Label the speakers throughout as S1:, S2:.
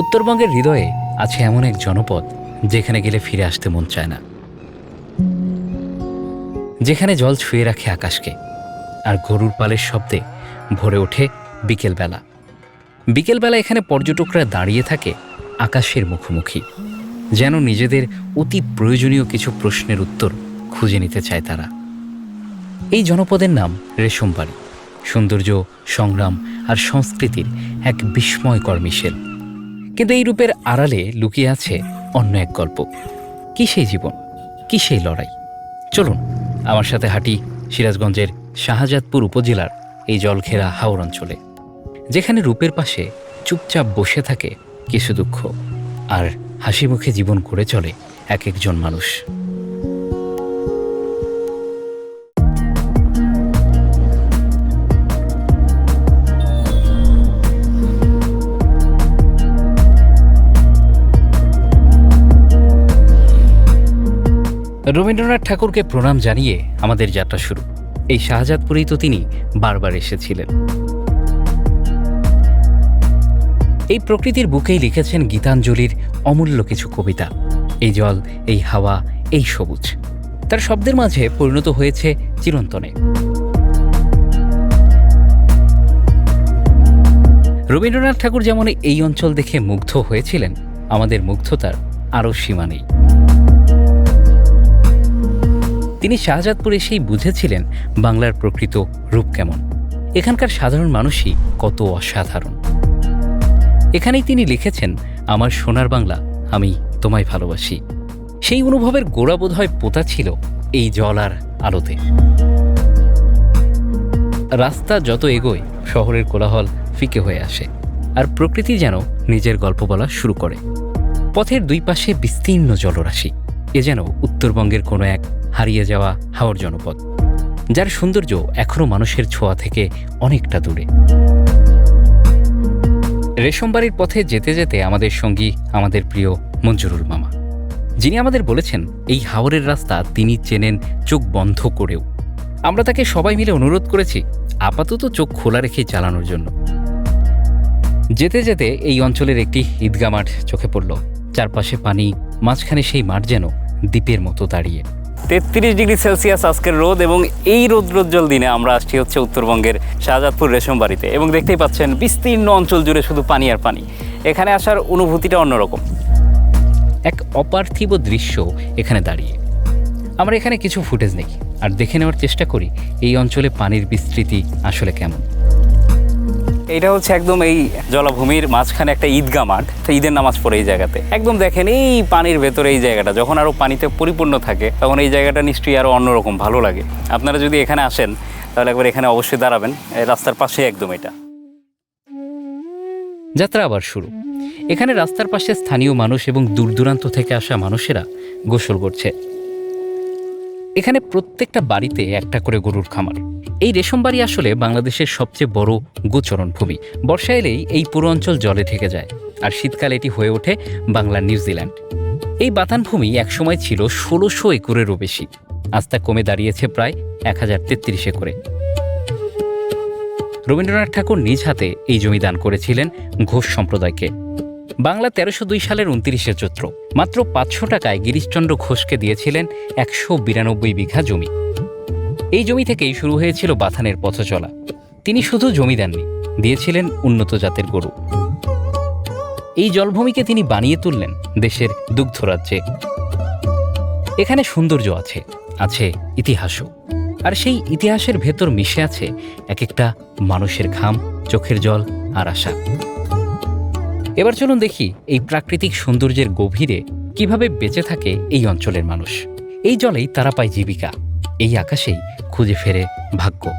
S1: উত্তরবঙ্গের হৃদয়ে আছে এমন এক জনপদ যেখানে গেলে ফিরে আসতে মন চায় না। যেখানে জল ছুঁয়ে রাখে আকাশকে আর গরুর পালের শব্দে ভরে ওঠে বিকেলবেলা। বিকেলবেলা এখানে পর্যটকরা দাঁড়িয়ে থাকে আকাশের মুখোমুখি, যেন নিজেদের অতি প্রয়োজনীয় কিছু প্রশ্নের উত্তর খুঁজে নিতে চায় তারা। এই জনপদের নাম রেশমবাড়ি, সৌন্দর্য, সংগ্রাম আর সংস্কৃতির এক বিস্ময়কর মিশেল। কিন্তু এই রূপের আড়ালে লুকিয়ে আছে অন্য এক গল্প। কি সেই জীবন? কি সেই লড়াই? চলুন, আমার সাথে হাঁটি সিরাজগঞ্জের শাহজাদপুর উপজেলার এই জলঘেরা হাওর অঞ্চলে, যেখানে রূপের পাশে চুপচাপ বসে থাকে কিছু দুঃখ আর হাসি মুখে জীবন করে চলে এক একজন মানুষ। রবীন্দ্রনাথ ঠাকুরকে প্রণাম জানিয়ে আমাদের যাত্রা শুরু। এই শাহজাদপুরেই তো তিনি বারবার এসেছিলেন। এই প্রকৃতির বুকেই লিখেছেন গীতাঞ্জলির অমূল্য কিছু কবিতা। এই জল, এই হাওয়া, এই সবুজ। তার শব্দের মাঝে পরিণত হয়েছে চিরন্তনে। রবীন্দ্রনাথ ঠাকুর যেমন এই অঞ্চল দেখে মুগ্ধ হয়েছিলেন, আমাদের মুগ্ধতার আরও সীমা নেই। তিনি শাহজাদপুর এসেই বুঝেছিলেন বাংলার প্রকৃত রূপ কেমন। এখানকার সাধারণ মানুষই কত অসাধারণ। এখানেই তিনি লিখেছেন, আমার সোনার বাংলা, আমি তোমায় ভালোবাসি। সেই অনুভবের গোড়া বোধ হয় পোতা ছিল এই জল আর আলোতে। রাস্তা যত এগোয়, শহরের কোলাহল ফিকে হয়ে আসে, আর প্রকৃতি যেন নিজের গল্প বলা শুরু করে। পথের দুই পাশে বিস্তীর্ণ জলরাশি, এ যেন উত্তরবঙ্গের কোনো এক হারিয়ে যাওয়া হাওর জনপদ, যার সৌন্দর্য এখনও মানুষের ছোঁয়া থেকে অনেকটা দূরে। রেশমবাড়ির পথে যেতে যেতে আমাদের সঙ্গী, আমাদের প্রিয় মঞ্জুরুল মামা। যিনি আমাদের বলেছেন, এই হাওরের রাস্তা তিনি চেনেন চোখ বন্ধ করেও। আমরা তাকে সবাই মিলে অনুরোধ করেছি, আপাতত চোখ খোলা রেখে চালানোর জন্য। যেতে যেতে এই অঞ্চলের একটি ঈদগা মাঠ চোখে পড়ল, চারপাশে পানি, মাঝখানে সেই মাঠ যেন দ্বীপের মতো দাঁড়িয়ে। তেত্রিশ ডিগ্রি সেলসিয়াস আজকের রোদ এবং এই রৌদ্রোজ্জ্বল দিনে আমরা আসছি হচ্ছে উত্তরবঙ্গের শাহজাদপুর রেশম বাড়িতে। এবং দেখতেই পাচ্ছেন, বিস্তীর্ণ অঞ্চল জুড়ে শুধু পানি আর পানি। এখানে আসার অনুভূতিটা অন্যরকম। এক অপার্থিব দৃশ্য এখানে দাঁড়িয়ে। আমরা এখানে কিছু ফুটেজ নেই আর দেখে নেওয়ার চেষ্টা করি এই অঞ্চলে পানির বিস্তৃতি আসলে কেমন। এটা হচ্ছে একদম এই জলাভূমির মাঝখানে একটা ঈদগা মাঠ। তো ঈদের নামাজ পড়ে এই জায়গাতে। একদম দেখেন, এই পানির ভেতরে এই জায়গাটা, যখন আরও পানিতে পরিপূর্ণ থাকে, তখন এই জায়গাটা নিশ্চয়ই আরও অন্যরকম ভালো লাগে। আপনারা যদি এখানে আসেন, তাহলে একবার এখানে অবশ্যই দাঁড়াবেন। রাস্তার পাশে একদম এটা। যাত্রা আবার শুরু। এখানে রাস্তার পাশে স্থানীয় মানুষ এবং দূর দূরান্ত থেকে আসা মানুষেরা গোসল করছে। এখানে প্রত্যেকটা বাড়িতে একটা করে গরুর খামার। এই রেশমবাড়ি আসলে বাংলাদেশের সবচেয়ে বড় গোচরণ ভূমি। বর্ষা এলেই এই পুরো অঞ্চল জলে ঢেকে যায়, আর শীতকালে এটি হয়ে ওঠে বাংলার নিউজিল্যান্ড এই বাতানভূমি একসময় ছিল ষোলোশো একরেরও বেশি, আজ তা কমে দাঁড়িয়েছে প্রায় এক হাজার তেত্রিশ একরে। রবীন্দ্রনাথ ঠাকুর নিজ হাতে এই জমি দান করেছিলেন ঘোষ সম্প্রদায়কে। বাংলা তেরোশো দুই সালের উনত্রিশে চৈত্র, মাত্র পাঁচশো টাকায় গিরিশচন্দ্র ঘোষকে দিয়েছিলেন একশো বিরানব্বই বিঘা জমি। এই জমি থেকেই শুরু হয়েছিল বাথানের পথ চলা। তিনি শুধু জমি দেননি, দিয়েছিলেন উন্নত জাতের গরু। এই জলভূমিকে তিনি বানিয়ে তুললেন দেশের দুগ্ধরাজ্যে এখানে সৌন্দর্য আছে আছে ইতিহাসও। আর সেই ইতিহাসের ভেতর মিশে আছে এক একটা মানুষের ঘাম, চোখের জল আর আশা। এবার চলুন দেখি এই প্রাকৃতিক সৌন্দর্যের গভীরে কীভাবে বেঁচে থাকে এই অঞ্চলের মানুষ। এই জলেই তারা পায় জীবিকা। এই আকাশেই খুঁজে ফেরে ভাগ্য।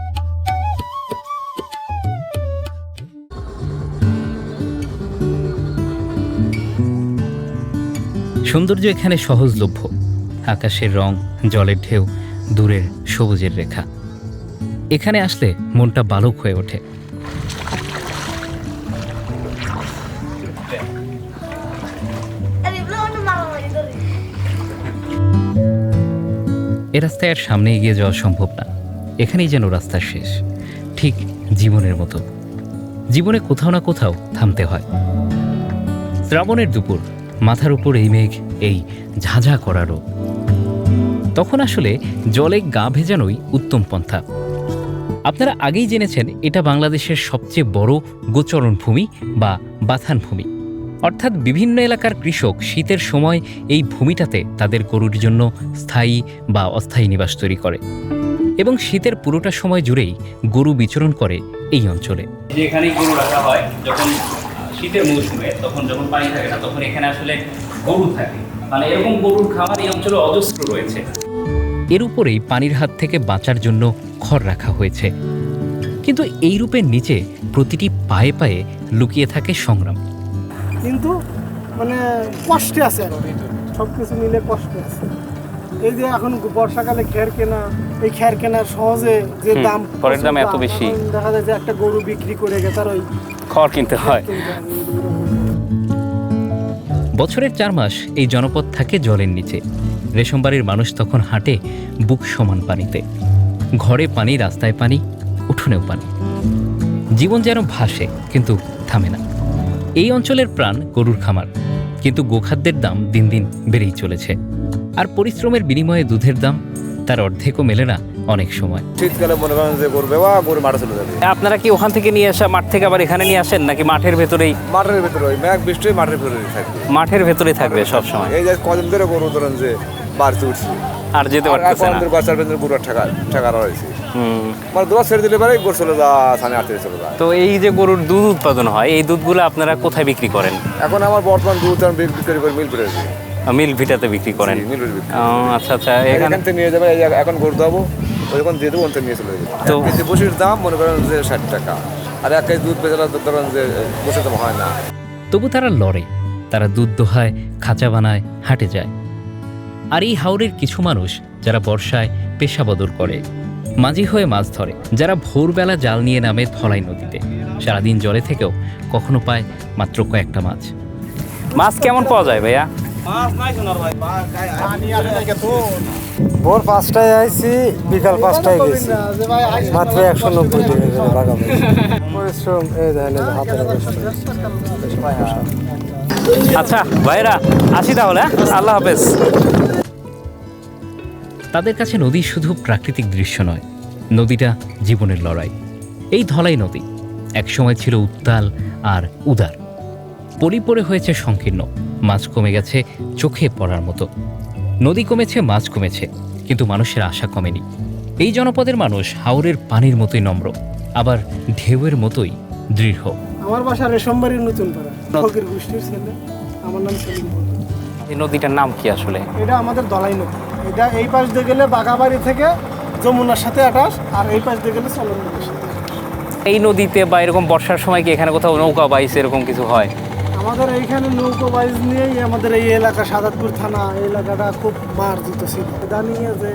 S1: সৌন্দর্য এখানে সহজলভ্য। আকাশের রং, জলের ঢেউ, দূরের সবুজের রেখা। এখানে আসলে মনটা বালক হয়ে ওঠে। এ রাস্তায় আর সামনে এগিয়ে যাওয়া সম্ভব না। এখানেই যেন রাস্তার শেষ। ঠিক জীবনের মতো। জীবনে কোথাও না কোথাও থামতে হয়। শ্রাবণের দুপুর, মাথার উপর এই মেঘ, এই ঝাঁঝা করা রোদ। তখন আসলে জলে গা ভেজানোই উত্তম পন্থা। আপনারা আগেই জেনেছেন এটা বাংলাদেশের সবচেয়ে বড় গোচরণ ভূমি বা বাথান ভূমি অর্থাৎ বিভিন্ন এলাকার কৃষক শীতের সময় এই ভূমিটাতে তাদের গরুর জন্য স্থায়ী বা অস্থায়ী নিবাস তৈরি করে। এবং শীতের পুরোটা সময় জুড়েই গরু বিচরণ করে এই অঞ্চলে।
S2: গরু রাখা হয় যখন শীতের মৌসুমে তখন যখন পানি থাকে না তখন এখানে আসলে গরু থাকে। মানে এরকম গরুর এই অঞ্চলে অজস্র রয়েছে।
S1: এর উপরেই পানির হাত থেকে বাঁচার জন্য খড় রাখা হয়েছে। কিন্তু এই রূপের নিচে প্রতিটি পায়ে পায়ে লুকিয়ে থাকে সংগ্রাম।
S3: কিন্তু মানে কষ্টে আছে আর সব কিছু মিলে কষ্টে আছে। এই যে এখন বর্ষাকালে খের কেনা এই খের কেনার সহজে যে দাম
S2: খড়ের দাম এত বেশি।
S3: দেখা যায় যে একটা গরু বিক্রি করে গেছে তার ওই
S2: খড় কিনতে হয়
S3: কিনতে হয়।
S1: বছরের চার মাস এই জনপদ থাকে জলের নিচে। রেশমবাড়ির মানুষ তখন হাঁটে বুক সমান পানিতে। ঘরে পানি রাস্তায় পানি উঠোনেও পানি। জীবন যেন ভাসে কিন্তু থামে না। এই অঞ্চলের প্রাণ গরুর খামার। কিন্তু গোখাদ্যের দাম দিন দিন বেড়েই চলেছে। আর পরিশ্রমের বিনিময়ে দুধের দাম তার অর্ধেকও মেলে না অনেক সময়।
S4: শীতকালে মনে করেন যে গরু বা গরু মাঠে চলে যাবে।
S2: আপনারা কি ওখান থেকে নিয়ে আসা মাঠ থেকে আবার এখানে নিয়ে আসেন নাকি মাঠের ভেতরেই?
S4: মাঠের ভিতরে ওই ম্যাঘ বৃষ্টি মাঠের ভেতরেই থাকবে।
S2: মাঠের ভেতরেই থাকবে সব সময়
S4: এই যে কদিন ধরে গরু ধরেন যে বাড়িতে উঠছে।
S2: আর যেতে
S4: আর
S2: পারতেছে
S4: কদিন
S2: না।
S4: ধরে বাচ্চার ভেতরে গরুর টাকা টাকা রয়েছে। মানে দোয়া ছেড়ে দিলে পারে গরু চলে যা থানে আটতে চলে যায়।
S2: তো এই যে গরুর দুধ উৎপাদন হয় এই দুধগুলো আপনারা কোথায় বিক্রি করেন?
S4: এখন আমার বর্তমান দুধ আমি বিক্রি করে মিল পেরেছি
S2: মিল ভিটাতে বিক্রি করেন?
S4: মিল
S2: আচ্ছা আচ্ছা এখান
S4: থেকে নিয়ে যাবে এখন গরু দেবো যখন দিয়ে দেবো ওখান নিয়ে চলে যাবে।
S2: তো-
S4: বসির দাম মনে করেন যে ষাট টাকা আর এক কেজি দুধ বেচারা ধরেন যে বসে দাম হয় না।
S1: তবু তারা লড়ে তারা দুধ দোহায় খাঁচা বানায় হাটে যায়। আর এই হাওরের কিছু মানুষ যারা বর্ষায় পেশা বদল করে মাঝি হয়ে মাছ ধরে যারা ভোরবেলা জাল নিয়ে নামে ধলাই নদীতে। সারাদিন জলে থেকেও কখনো পায় মাত্র কয়েকটা মাছ।
S2: মাছ কেমন পাওয়া যায় ভাইয়া?
S5: ভোর পাঁচটায় আইছি বিকাল পাঁচটায় গেছি। মাত্র একশো নব্বই টাকা পরিশ্রম এই দেখেন হাতের
S2: আচ্ছা ভাইরা আসি তাহলে হ্যাঁ? আল্লাহ হাফেজ।
S1: তাদের কাছে নদী শুধু প্রাকৃতিক দৃশ্য নয় নদীটা জীবনের লড়াই। এই ধলাই নদী একসময় ছিল উত্তাল আর উদার। পরি পড়ে হয়েছে সংকীর্ণ মাছ কমে গেছে চোখে পড়ার মতো। নদী কমেছে মাছ কমেছে কিন্তু মানুষের আশা কমেনি। এই জনপদের মানুষ হাওরের পানির মতোই নম্র আবার ঢেউয়ের মতোই দৃঢ়।
S3: আমার বাসা রেশমবাড়ির নতুন পাড়া ফকির গোষ্ঠীর ছেলে। আমার নাম সেলিম
S2: এই নদীটার নাম কি আসলে?
S3: এটা আমাদের দলাই নদী। এটা এই পাশ দিয়ে গেলে বাগাবাড়ি থেকে যমুনার সাথে আটাশ আর এই পাশ দিয়ে গেলে চলন নদীর সাথে
S2: এই নদীতে বা এরকম বর্ষার সময় কি এখানে কোথাও নৌকা বাইস এরকম কিছু হয়?
S3: আমাদের এইখানে নৌকো বাইজ নিয়েই আমাদের এই এলাকা সাদাতপুর থানা এই এলাকাটা খুব মার্জিত ছিল। জানিয়ে যে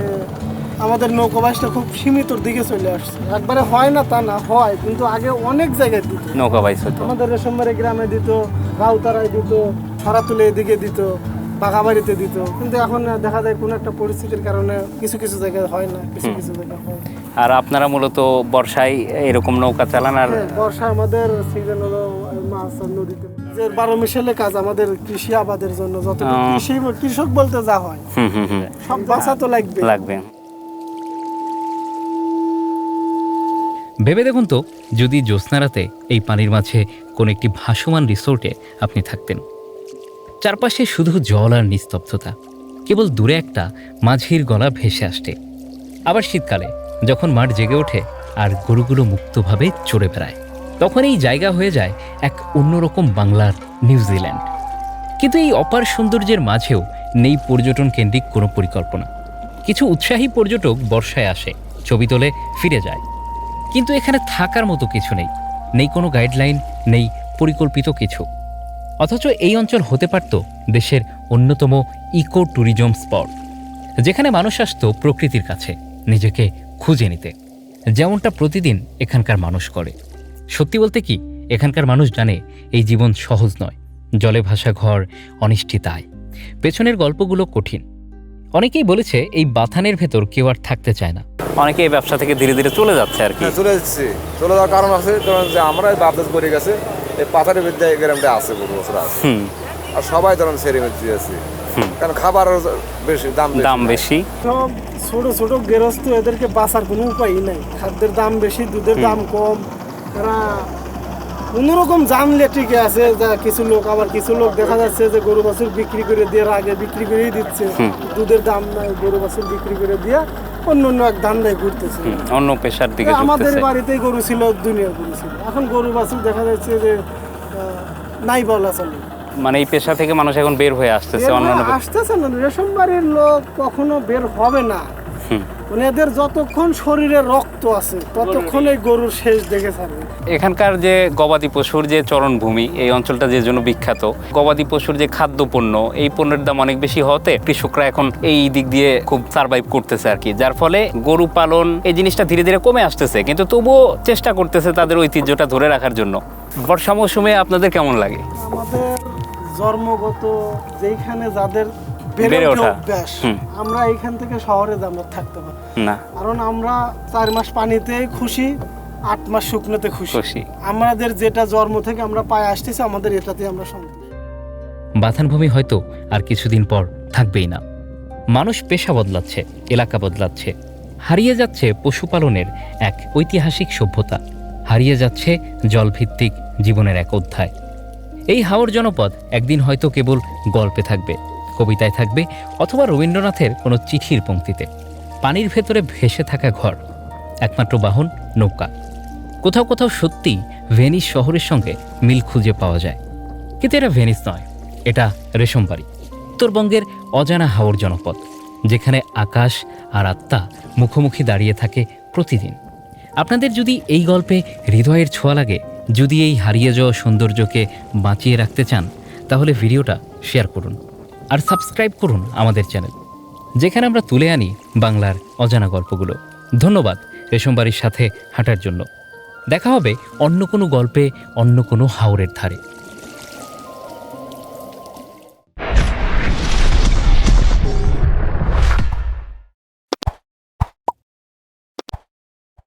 S3: আমাদের নৌকো বাইজটা খুব সীমিতর দিকে চলে আসছে। একবারে হয় না তা না হয় কিন্তু আগে অনেক জায়গায় দিত।
S2: নৌকা বাইস হতো
S3: আমাদের রেশমবাড়ি গ্রামে দিত রাউতারায় দিত ছড়াতুলে এদিকে দিত বাগাবাড়িতে দিত। কিন্তু এখন দেখা যায় কোনো একটা পরিস্থিতির কারণে কিছু কিছু জায়গায় হয় না কিছু কিছু জায়গায় হয়
S2: আর আপনারা মূলত বর্ষায় এরকম নৌকা চালান আর
S3: হ্যাঁ, বর্ষা আমাদের সিজন হলো মাছ আর নদীতে। যে বারো মিশালে কাজ আমাদের কৃষি আবাদের জন্য যত কৃষি কৃষক বলতে যা হয়।
S2: হুম হুম হুম।
S3: সব বাঁচা তো লাগবে।
S2: লাগবে।
S1: ভেবে দেখুন তো যদি জ্যোৎস্নারাতে এই পানির মাঝে কোনো একটি ভাসমান রিসোর্টে আপনি থাকতেন চারপাশে শুধু জল আর নিস্তব্ধতা। কেবল দূরে একটা মাঝির গলা ভেসে আসছে আবার শীতকালে, যখন মাঠ জেগে ওঠে আর গরুগুলো মুক্তভাবে চড়ে বেড়ায়, তখন এই জায়গা হয়ে যায় এক অন্যরকম বাংলার নিউজিল্যান্ড। কিন্তু এই অপার সৌন্দর্যের মাঝেও নেই পর্যটন কেন্দ্রিক কোনো পরিকল্পনা। কিছু উৎসাহী পর্যটক বর্ষায় আসে, ছবি তোলে, ফিরে যায়। কিন্তু এখানে থাকার মতো কিছু নেই। নেই কোনো গাইডলাইন, নেই পরিকল্পিত কিছু। অথচ এই অঞ্চল হতে পারত দেশের অন্যতম ইকো ট্যুরিজম স্পট যেখানে মানুষ আসতো প্রকৃতির কাছে নিজেকে খুঁজে নিতে। যেমনটা প্রতিদিন এখানকার মানুষ করে। সত্যি বলতে কি এখানকার মানুষ জানে এই জীবন সহজ নয় জলে ভাসা ঘর অনিশ্চিতায় পেছনের গল্পগুলো কঠিন। অনেকেই বলেছে এই বাথানের ভেতর কেউ আর থাকতে চায় না।
S2: অনেকে এই ব্যবসা থেকে ধীরে ধীরে চলে যাচ্ছে আর কি।
S4: হ্যাঁ চলে যাচ্ছে। চলে যাওয়ার কারণ আছে কারণ যে আমরা বাপদাস করে গেছে এই বিদ্যায় গ্রামটা আছে বহু বছর আছে। আর সবাই ধরেন সেরে মেরে আছে কারণ খাবারের বেশি দাম
S2: দাম বেশি।
S3: সব ছোট ছোট গেরস্ত এদেরকে বাঁচার কোনো উপায়ই নাই। খাদ্যের দাম বেশি দুধের দাম কম। তারা কোনোরকম জানলে টিকে আছে যা কিছু লোক আবার কিছু লোক দেখা যাচ্ছে যে গরু বাছুর বিক্রি করে দিয়ে আগে বিক্রি করেই দিচ্ছে। দুধের দাম নাই গরু বাছুর বিক্রি করে দিয়ে অন্য অন্য এক ধান্দায় ঘুরতেছে।
S2: অন্য পেশার দিকে
S3: আমাদের বাড়িতেই গরু ছিল দুনিয়ার গরু ছিল। এখন গরু বাছুর দেখা যাচ্ছে যে নাই বলা চলে
S2: মানে এই পেশা থেকে মানুষ এখন বের হয়ে আসতেছে
S3: অন্য আসতেছে না রেশম বাড়ির লোক কখনো বের হবে না। মানে এদের যতক্ষণ শরীরে রক্ত আছে ততক্ষণ এই গরুর শেষ দেখে
S2: এখানকার যে গবাদি পশুর যে চরণভূমি এই অঞ্চলটা যে জন্য বিখ্যাত গবাদি পশুর যে খাদ্য পণ্য এই পণ্যের দাম অনেক বেশি হতে কৃষকরা এখন এই দিক দিয়ে খুব সার্ভাইভ করতেছে আর কি। যার ফলে গরু পালন এই জিনিসটা ধীরে ধীরে কমে আসতেছে কিন্তু তবুও চেষ্টা করতেছে তাদের ঐতিহ্যটা ধরে রাখার জন্য। বর্ষা মৌসুমে আপনাদের কেমন লাগে?
S3: আমাদের জন্মগত যেইখানে যাদের
S2: বেড়ে ওঠা।
S3: অভ্যাস আমরা এইখান থেকে শহরে আমরা থাকতে পারি
S2: না।
S3: কারণ আমরা চার মাস পানিতেই খুশি আট মাস শুকনোতে খুশি।
S2: খুশি।
S3: আমাদের যেটা জন্ম থেকে আমরা পায়ে আসতেছি আমাদের এটাতে আমরা সন্তুষ্ট।
S1: বাথানভূমি হয়তো আর কিছুদিন পর থাকবেই না। মানুষ পেশা বদলাচ্ছে এলাকা বদলাচ্ছে। হারিয়ে যাচ্ছে পশুপালনের এক ঐতিহাসিক সভ্যতা। হারিয়ে যাচ্ছে জলভিত্তিক জীবনের এক অধ্যায়। এই হাওর জনপদ একদিন হয়তো কেবল গল্পে থাকবে। কবিতায় থাকবে অথবা রবীন্দ্রনাথের কোনো চিঠির পংক্তিতে পানির ভেতরে ভেসে থাকা ঘর, একমাত্র বাহন, নৌকা। কোথাও কোথাও সত্যি ভেনিস শহরের সঙ্গে মিল খুঁজে পাওয়া যায়। কিন্তু এটা ভেনিস নয়, এটা রেশমবাড়ি, উত্তরবঙ্গের অজানা হাওর জনপদ, যেখানে আকাশ আর আত্মা মুখোমুখি দাঁড়িয়ে থাকে প্রতিদিন। আপনাদের যদি এই গল্পে হৃদয়ের ছোঁয়া লাগে, যদি এই হারিয়ে যাওয়া সৌন্দর্যকে বাঁচিয়ে রাখতে চান, তাহলে ভিডিওটা শেয়ার করুন। আর সাবস্ক্রাইব করুন আমাদের চ্যানেল, যেখানে আমরা তুলে আনি বাংলার অজানা গল্পগুলো। ধন্যবাদ রেশমবাড়ির সাথে হাঁটার জন্য। দেখা হবে অন্য কোনো গল্পে, অন্য কোনো হাওরের ধারে।